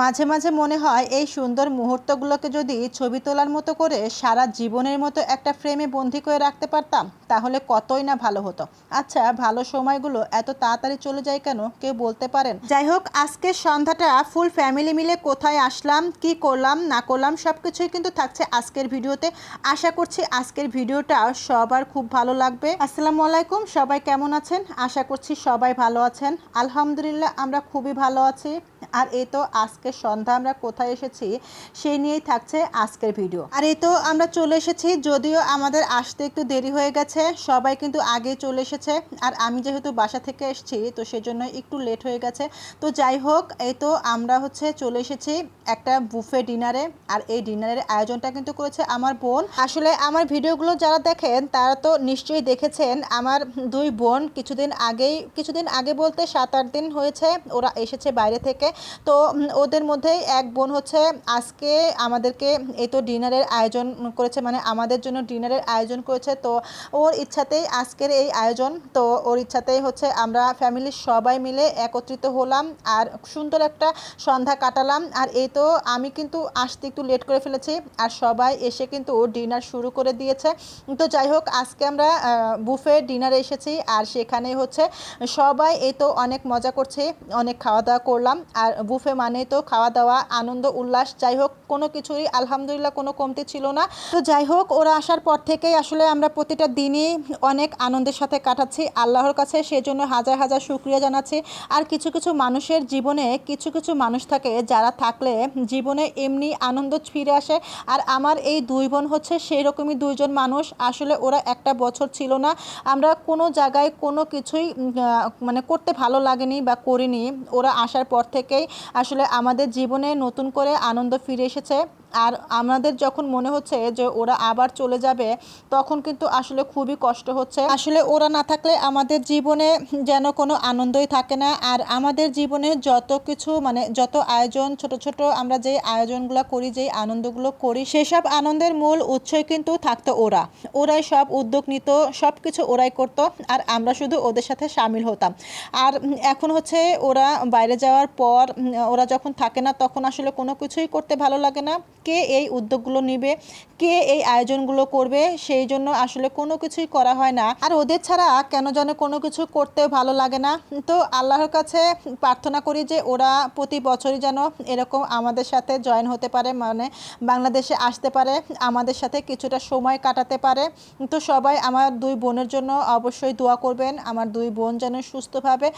মাঝে মাঝে মনে হয় এই সুন্দর মুহূর্তগুলোকে যদি ছবি তোলার মতো করে সারা জীবনের মতো একটা ফ্রেমে বন্দি করে রাখতে পারতাম, তাহলে কতই না ভালো হতো। আচ্ছা ভালো সময়গুলো এত তাড়াতাড়ি চলে যায় কেন? কেউ বলতে পারেন? যাই হোক, আজকের সন্ধ্যাটা ফুল ফ্যামিলি মিলে কোথায় আসলাম, কি করলাম, না করলাম সব কিছুই কিন্তু থাকছে আজকের ভিডিওতে। আশা করছি আজকের ভিডিওটা সবার খুব ভালো লাগবে। আসসালামু আলাইকুম, সবাই কেমন আছেন? আশা করছি সবাই ভালো আছেন। আলহামদুলিল্লাহ, আমরা খুবই ভালো আছি। আর এই তো আজকের সন্ধ্যা, আমরা কোথায় এসেছি সেই নিয়েই থাকছে আজকের ভিডিও। আর এই তো আমরা চলে এসেছি, যদিও আমাদের আসতে একটু দেরি হয়ে গেছে, সবাই কিন্তু আগে চলে এসেছে। আর আমি যেহেতু বাসা থেকে এসেছি, তো সেজন্য একটু লেট হয়ে গেছে। তো যাই হোক, এই তো আমরা হচ্ছে চলে এসেছি একটা বুফে ডিনারে আর এই ডিনারের আয়োজনটা কিন্তু করেছে আমার বোন। আসলে আমার ভিডিওগুলো যারা দেখেন, তারা তো নিশ্চয়ই দেখেছেন, আমার দুই বোন কিছুদিন আগেই, কিছুদিন আগে বলতে সাত আট দিন হয়েছে, ওরা এসেছে বাইরে থেকে। তো ওদের মধ্যেই এক বোন হচ্ছে আজকে আমাদেরকে এই তো ডিনারের আয়োজন করেছে মানে আমাদের জন্য ডিনারের আয়োজন করেছে, তো ওর ইচ্ছাতেই আজকের এই আয়োজন, তো ওর ইচ্ছাতেই হচ্ছে আমরা ফ্যামিলির সবাই মিলে একত্রিত হলাম আর সুন্দর একটা সন্ধ্যা কাটালাম। আর এই তো আমি কিন্তু আসতে একটু লেট করে ফেলেছি আর সবাই এসে কিন্তু ওর ডিনার শুরু করে দিয়েছে। তো যাই হোক, আজকে আমরা বুফে ডিনারে এসেছি আর সেখানে হচ্ছে সবাই এই তো অনেক মজা করছে, অনেক খাওয়া দাওয়া করলাম আর বুফে মানেই তো খাওয়া দাওয়া, আনন্দ, উল্লাস, যাই হোক, কোনো কিছুই আলহামদুলিল্লাহ কোনো কমতি ছিল না। তো যাই হোক, ওরা আসার পর থেকেই আসলে আমরা প্রতিটা দিনই অনেক আনন্দের সাথে কাটাচ্ছি। আল্লাহর কাছে সেজন্য হাজার হাজার শুক্রিয়া জানাচ্ছি। আর কিছু কিছু মানুষের জীবনে কিছু কিছু মানুষ থাকে যারা থাকলে জীবনে এমনি আনন্দ ফিরে আসে। আর আমার এই দুই বোন হচ্ছে সেই রকমই দুইজন মানুষ। আসলে ওরা একটা বছর ছিল না। আমরা কোনো জায়গায় কোনো কিছুই মানে করতে ভালো লাগেনি বা করিনি। ওরা আসার পর থেকেই আসলে আমাদের জীবনে নতুন করে আনন্দ ফিরে এসেছে। আর আমাদের যখন মনে হচ্ছে যে ওরা আবার চলে যাবে, তখন কিন্তু আসলে খুবই কষ্ট হচ্ছে। আসলে ওরা না থাকলে আমাদের জীবনে যেন কোনো আনন্দই থাকে না। আর আমাদের জীবনে যত কিছু মানে যত আয়োজন, ছোট ছোট আমরা যে আয়োজনগুলো করি, যেই আনন্দগুলো করি, সেসব আনন্দের মূল উৎসই কিন্তু থাকতো ওরা। ওরাই সব উদ্যোগ নিত, সব কিছু ওরাই করতো, আর আমরা শুধু ওদের সাথে সামিল হতাম। আর এখন হচ্ছে ওরা বাইরে যাওয়ার পর, ওরা যখন থাকে না, তখন আসলে কোনো কিছুই করতে ভালো লাগে না। কে এই উদ্যোগগুলো নিবে, কে এই আয়োজনগুলো করবে, সেই জন্য আসলে কোনো কিছুই করা হয় না। আর ওদের ছাড়া কেন যেন কোনো কিছু করতেও ভালো লাগে না। তো আল্লাহর কাছে প্রার্থনা করি যে ওরা প্রতি বছরই যেন এরকম আমাদের সাথে জয়েন হতে পারে মানে বাংলাদেশে আসতে পারে, আমাদের সাথে কিছুটা সময় কাটাতে পারে। তো সবাই আমার দুই বোনের জন্য অবশ্যই দোয়া করবেন, আমার দুই বোন যেন সুস্থভাবে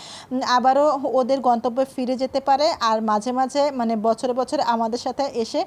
আবারও ওদের গন্তব্যে ফিরে যেতে পারে। আর মাঝে মাঝে মানে বছরে বছরে আমাদের সাথে এসে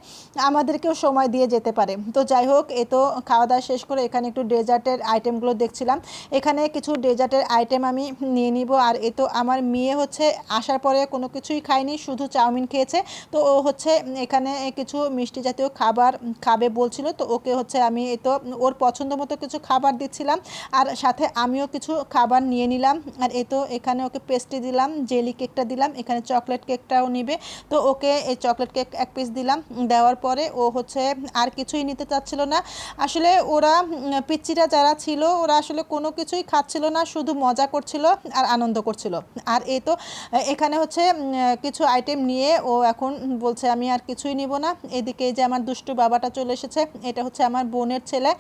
আমাদেরকেও সময় দিয়ে যেতে পারে। তো যাই হোক, এ তো খাওয়া দাওয়া শেষ করে এখানে একটু ডেজার্টের আইটেমগুলো দেখছিলাম। এখানে কিছু ডেজার্টের আইটেম আমি নিয়ে নিব। আর এ তো আমার মেয়ে হচ্ছে, আসার পরে কোনো কিছুই খায়নি, শুধু চাউমিন খেয়েছে। তো ও হচ্ছে এখানে কিছু মিষ্টি জাতীয় খাবার খাবে বলছিল। তো ওকে হচ্ছে আমি এ তো ওর পছন্দ মতো কিছু খাবার দিচ্ছিলাম। আর সাথে আমিও কিছু খাবার নিয়ে নিলাম। আর এ তো এখানে ওকে পেস্ট্রি দিলাম জেলি কেকটা দিলাম। এখানে চকলেট কেকটাও নিবে। তো ওকে এই চকলেট কেক এক পিস দিলাম। দেওয়ার পরে ও হচ্ছে আর কিছুই নিতে চাচ্ছিল না। আসলে ওরা পিচ্চিরা যারা ছিল, ওরা আসলে কোনো কিছুই খাচ্ছিল না, শুধু মজা করছিল আর আনন্দ করছিল। আর এই তো, এখানে হচ্ছে কিছু আইটেম নিয়ে ও এখন বলছে, আমি আর কিছুই নিব না। এদিকে যে আমার দুষ্টু বাবাটা চলে এসেছে, এটা হচ্ছে আমার বোনের ছেলে।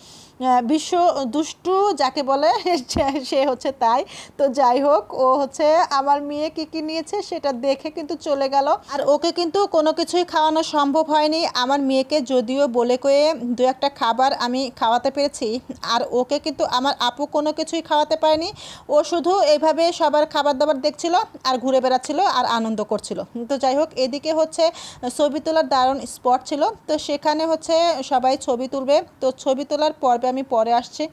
বিশ্ব দুষ্টু যাকে বলে, সে হচ্ছে তাই। তো যাই হোক, ও হচ্ছে আমার মেয়ে কি কি নিয়েছে সেটা দেখে কিন্তু চলে গেল। আর ওকে কিন্তু কোনো কিছুই খাওয়ানো সম্ভব হয়নি। আমার মেয়েকে যদিও বলে কয়ে দু একটা খাবার আমি খাওয়াতে পেরেছি, আর ওকে কিন্তু আমার আপু কোনো কিছুই খাওয়াতে পারেনি। ও শুধু এইভাবে সবার খাবার দাবার দেখছিল আর ঘুরে বেড়াচ্ছিল আর আনন্দ করছিল। তো যাই হোক, এদিকে হচ্ছে ছবি তোলার দারুণ স্পট ছিল। তো সেখানে হচ্ছে সবাই ছবি তুলবে। তো ছবি তোলার পর্বে আমি পরে আসছি।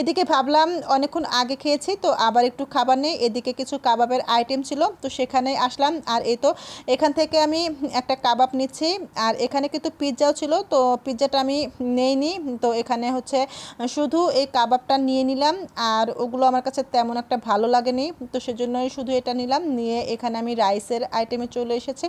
এদিকে ভাবলাম অনেকক্ষণ আগে খেয়েছি, তো আবার একটু খাবার নেই। এদিকে কিছু কাবাবের আইটেম ছিল, তো সেখানে আসলাম। আর এই তো এখান থেকে আমি একটা কাবাব নিচ্ছি, আর এখানে কিন্তু পিৎজা পিৎজাও ছিল, তো পিৎজাটা আমি নেইনি। তো এখানে হচ্ছে শুধু এই কাবাবটা নিয়ে নিলাম, আর ওগুলো আমার কাছে তেমন একটা ভালো লাগেনি। তো সেজন্যই শুধু এটা নিলাম, নিয়ে এখানে আমি রাইসের আইটেমে চলে এসেছি।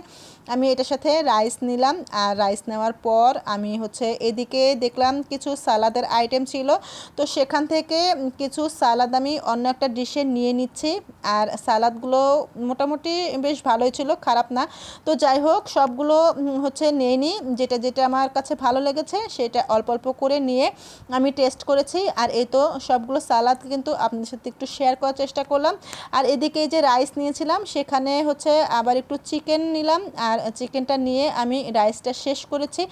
আমি এটার সাথে রাইস নিলাম, আর রাইস নেওয়ার পর আমি হচ্ছে এদিকে দেখলাম কিছু সালাদের আইটেম ছিল। তো সেখান থেকে কিছু সালাদ আমি অন্য একটা ডিশে নিয়ে নিচ্ছি, আর সালাদগুলো মোটামুটি বেশ ভালোই ছিল, খারাপ না। তো যাই হোক, সবগুলো হচ্ছে নিয়ে নিই যেটা যেটা আমার কাছে ভালো লেগেছে, সেটা অল্প অল্প করে নিয়ে আমি টেস্ট করেছি। আর এই তো সবগুলো সালাদ কিন্তু আপনাদের সাথে একটু শেয়ার করার চেষ্টা করলাম। আর এদিকে যে রাইস নিয়েছিলাম, সেখানে হচ্ছে আবার একটু চিকেন নিলাম। আর চিকেনটা নিয়ে আমি রাইসটা শেষ করেছি।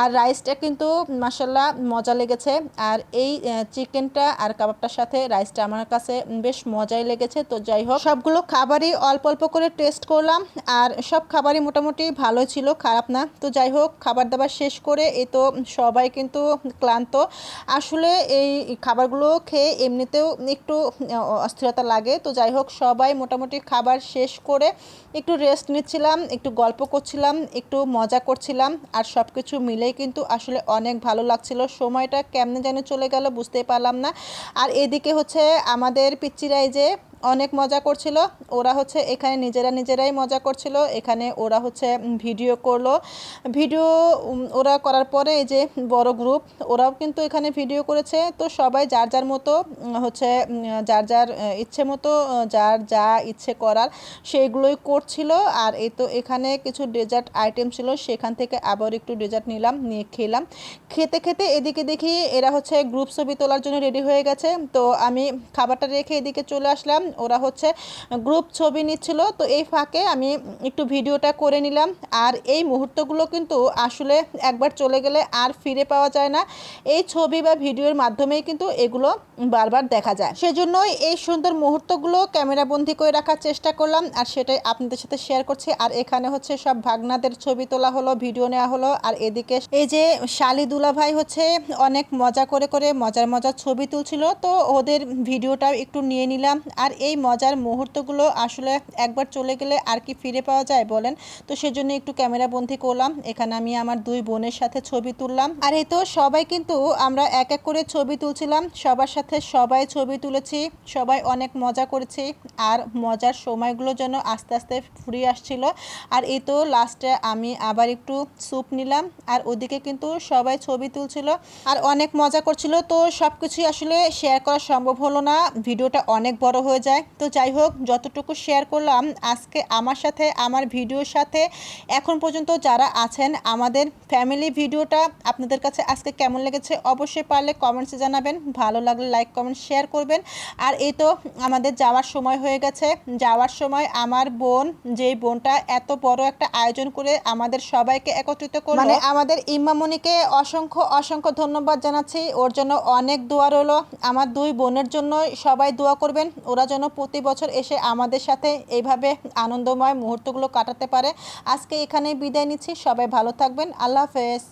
আর রাইসটা কিন্তু মাসাল্লাহ মজা লেগেছে। আর এই চিকেনটা আর কাবাবটার সাথে রাইসটা আমার কাছে বেশ মজাই লেগেছে। তো যাই হোক, সবগুলো খাবারই অল্প অল্প করে টেস্ট করলাম। আর সব খাবারই মোটামুটি ভালো ছিল, খারাপ না। তো যাই হোক, খাবার দাবার শেষ করে এই তো সবাই কিন্তু ক্লান্ত। আসলে এই খাবারগুলো খেয়ে এমনিতেও একটু অস্থিরতা লাগে। তো যাই হোক, সবাই মোটামুটি খাবার শেষ করে একটু রেস্ট নিচ্ছিলাম, একটু গল্প করছিলাম, একটু মজা করছিলাম। আর সব কিছু মিলেই কিন্তু আসলে অনেক ভালো লাগছিল। সময়টা কেমনে যেন চলে গেল, বুঝতেই পারলাম না। আর এদিকে হচ্ছে আমাদের পিচ্চিরাই যে অনেক মজা করছিল। ওরা হচ্ছে এখানে নিজেরা নিজেরাই মজা করছিল। এখানে ওরা হচ্ছে ভিডিও করল। ভিডিও ওরা করার পরে এই যে বড় গ্রুপ ওরাও কিন্তু এখানে ভিডিও করেছে। তো সবাই যার যার মতো হচ্ছে যার যার ইচ্ছে মতো যার যা ইচ্ছে করার সেইগুলোই করছিল। আর এই তো এখানে কিছু ডেজার্ট আইটেম ছিল, সেখান থেকে আবার একটু ডেজার্ট নিলাম, নিয়ে খেলাম। খেতে খেতে এদিকে দেখি এরা হচ্ছে গ্রুপ ছবি তোলার জন্য রেডি হয়ে গেছে। তো আমি খাবারটা রেখে এদিকে চলে আসলাম। ওরা হচ্ছে গ্রুপ ছবি নিচ্ছিল। তো এই ফাঁকে আমি একটু ভিডিওটা করে নিলাম। আর এই মুহূর্তগুলো কিন্তু আসলে একবার চলে গেলে আর ফিরে পাওয়া যায় না। এই ছবি বা ভিডিওর মাধ্যমেই কিন্তু এগুলো বারবার দেখা যায়। সেজন্যই এই সুন্দর মুহূর্তগুলো ক্যামেরাবন্দি করে রাখার চেষ্টা করলাম। আর সেটাই আপনাদের সাথে শেয়ার করছি। আর এখানে হচ্ছে সব ভাগনাদের ছবি তোলা হলো ভিডিও নেওয়া হলো। আর এদিকে এই যে শালি দুলা ভাই হচ্ছে অনেক মজা করে করে মজার মজার ছবি তুলছিল। তো ওদের ভিডিওটাও একটু নিয়ে নিলাম। আর এই মজার মুহূর্তগুলো আসলে একবার চলে গেলে আর কি ফিরে পাওয়া যায় বলেন? তো সেজন্য একটু ক্যামেরা বন্দি করলাম। এখানে আমি আমার দুই বোনের সাথে ছবি তুললাম। আর এই তো সবাই কিন্তু আমরা এক এক করে ছবি তুলছিলাম। সবার সাথে সবাই ছবি তুলেছি, সবাই অনেক মজা করেছি। আর মজার সময়গুলো যেন আস্তে আস্তে ফুরিয়ে আসছিল। আর এই তো লাস্টে আমি আবার একটু স্যুপ নিলাম। আর ওদিকে কিন্তু সবাই ছবি তুলছিল আর অনেক মজা করছিল। তো সব কিছুই আসলে শেয়ার করা সম্ভব হলো না। ভিডিওটা অনেক বড় হয়ে যায় তো যাই হোক, যতটুকু শেয়ার করলাম, আজকে আমার সাথে, আমার ভিডিওর সাথে, এখন পর্যন্ত যারা আছেন, আমাদের ফ্যামিলি ভিডিওটা আপনাদের কাছে আজকে কেমন লেগেছে অবশ্যই পারলে কমেন্টসে জানাবেন। ভালো লাগলে লাইক কমেন্ট শেয়ার করবেন। আর এই তো আমাদের যাওয়ার সময় হয়ে গেছে। যাওয়ার সময় আমার বোন, যেই বোনটা এত বড় একটা আয়োজন করে আমাদের সবাইকে একত্রিত করল। মানে আমাদের ইম্মামণিকে অসংখ্য অসংখ্য ধন্যবাদ জানাচ্ছি। ওর জন্য অনেক দোয়া রইল। আমার দুই বোনের জন্য সবাই দোয়া করবেন। ওরা যেন প্রতি বছর এসে আমাদের সাথে এইভাবে আনন্দময় মুহূর্তগুলো কাটাতে পারে। আজকে এখানেই বিদায় নিচ্ছি। সবাই ভালো থাকবেন। আল্লাহ হাফেজ।